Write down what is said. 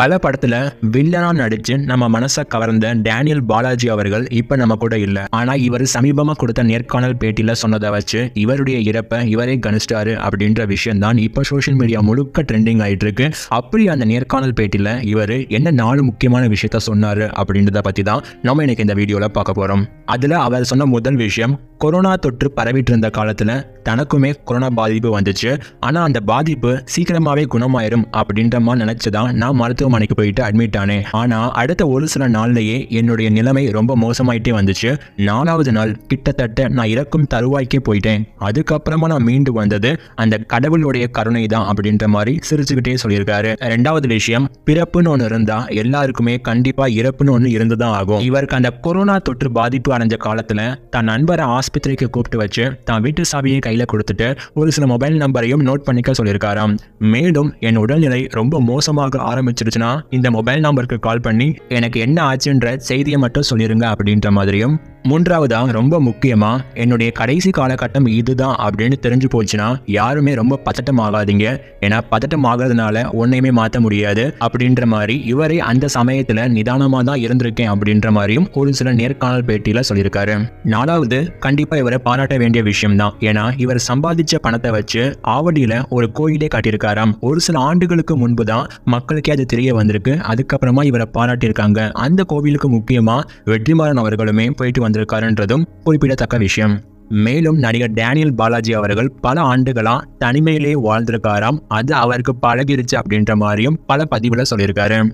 பல படத்துல வில்லனா நடிச்சு நம்ம மனசை கவர்ந்த டேனியல் பாலாஜி அவர்கள் இப்ப நம்ம கூட இல்ல. ஆனா இவர் சமீபமா கொடுத்த நேர்காணல் பேட்டியில சொன்னதை வச்சு இவருடைய இறப்பை இவரே கணிச்சிட்டாரு அப்படின்ற விஷயம் தான் இப்ப சோஷியல் மீடியா முழுக்க ட்ரெண்டிங் ஆயிட்டு இருக்கு. அப்படி அந்த நேர்காணல் பேட்டியில இவர் என்ன நாலு முக்கியமான விஷயத்த சொன்னாரு அப்படின்றத பத்தி தான் நம்ம இன்னைக்கு இந்த வீடியோல பார்க்க போறோம். அதுல அவர் சொன்ன முதல் விஷயம் கொரோனா தொற்று பரவிட்டு இருந்த காலத்தில் தனக்குமே கொரோனா பாதிப்பு வந்துச்சு. ஆனால் அந்த பாதிப்பு சீக்கிரமாகவே குணமாயிரும் அப்படின்ற மாதிரி நினைச்சுதான் நான் மருத்துவமனைக்கு போயிட்டு அட்மிட் ஆனேன். ஆனால் அடுத்த ஒரு சில நாள்லேயே என்னுடைய நிலைமை ரொம்ப மோசமாயிட்டே வந்துச்சு. நாலாவது நாள் கிட்டத்தட்ட நான் இறக்கும் தருவாய்க்கே போயிட்டேன். அதுக்கப்புறமா நான் மீண்டு வந்தது அந்த கடவுளுடைய கருணை தான் அப்படின்ற மாதிரி சிரிச்சுக்கிட்டே சொல்லியிருக்காரு. ரெண்டாவது விஷயம் பிறப்புன்னு ஒன்று இருந்தால் எல்லாருக்குமே கண்டிப்பாக இறப்புன்னு ஒன்று இருந்துதான் ஆகும். இவருக்கு அந்த கொரோனா தொற்று பாதிப்பு அடைஞ்ச காலத்தில் தன் நண்பரை ஆஸ்பத்திரிக்கு கூப்பிட்டு வச்சு தான் வீட்டு சாவியை கையில் கொடுத்துட்டு ஒரு சில மொபைல் நம்பரையும் நோட் பண்ணிக்க சொல்லியிருக்காராம். மேலும் என் உடல்நிலை ரொம்ப மோசமாக ஆரம்பிச்சிருச்சுன்னா இந்த மொபைல் நம்பருக்கு கால் பண்ணி எனக்கு என்ன ஆச்சுன்ற செய்தியை மட்டும் சொல்லிருங்க அப்படின்ற மாதிரியும் மூன்றாவதாக ரொம்ப முக்கியமாக என்னுடைய கடைசி காலகட்டம் இதுதான் அப்படின்னு தெரிஞ்சு போச்சுன்னா யாருமே ரொம்ப பதட்டம் ஆகாதீங்க ஏன்னா பதட்டம் ஆகிறதுனால ஒன்றையுமே மாற்ற முடியாது அப்படின்ற மாதிரி இவரே அந்த சமயத்தில் நிதானமாக தான் இருந்திருக்கேன் அப்படின்ற மாதிரியும் ஒரு சில நேர்காணல் பேட்டியில் சொல்லியிருக்காரு. நாலாவது கண்டிப்பாக இவரை பாராட்ட வேண்டிய விஷயம் தான் ஏன்னா இவர் சம்பாதிச்ச பணத்தை வச்சு ஆவடியில் ஒரு கோயிலே கட்டியிருக்காராம். ஒரு சில ஆண்டுகளுக்கு முன்பு தான் மக்களுக்கே அது தெரிய வந்திருக்கு. அதுக்கப்புறமா இவரை பாராட்டியிருக்காங்க. அந்த கோவிலுக்கு முக்கியமாக வெற்றிமாறன் அவர்களுமே போயிட்டு வந்திருக்காருன்றதும் குறிப்பிடத்தக்க விஷயம். மேலும் நடிகர் டேனியல் பாலாஜி அவர்கள் பல ஆண்டுகளாக தனிமையிலே வாழ்ந்திருக்காராம் அது அவருக்கு பழகிருச்சு அப்படின்ற மாதிரியும் பல பதிவுல சொல்லியிருக்காரு.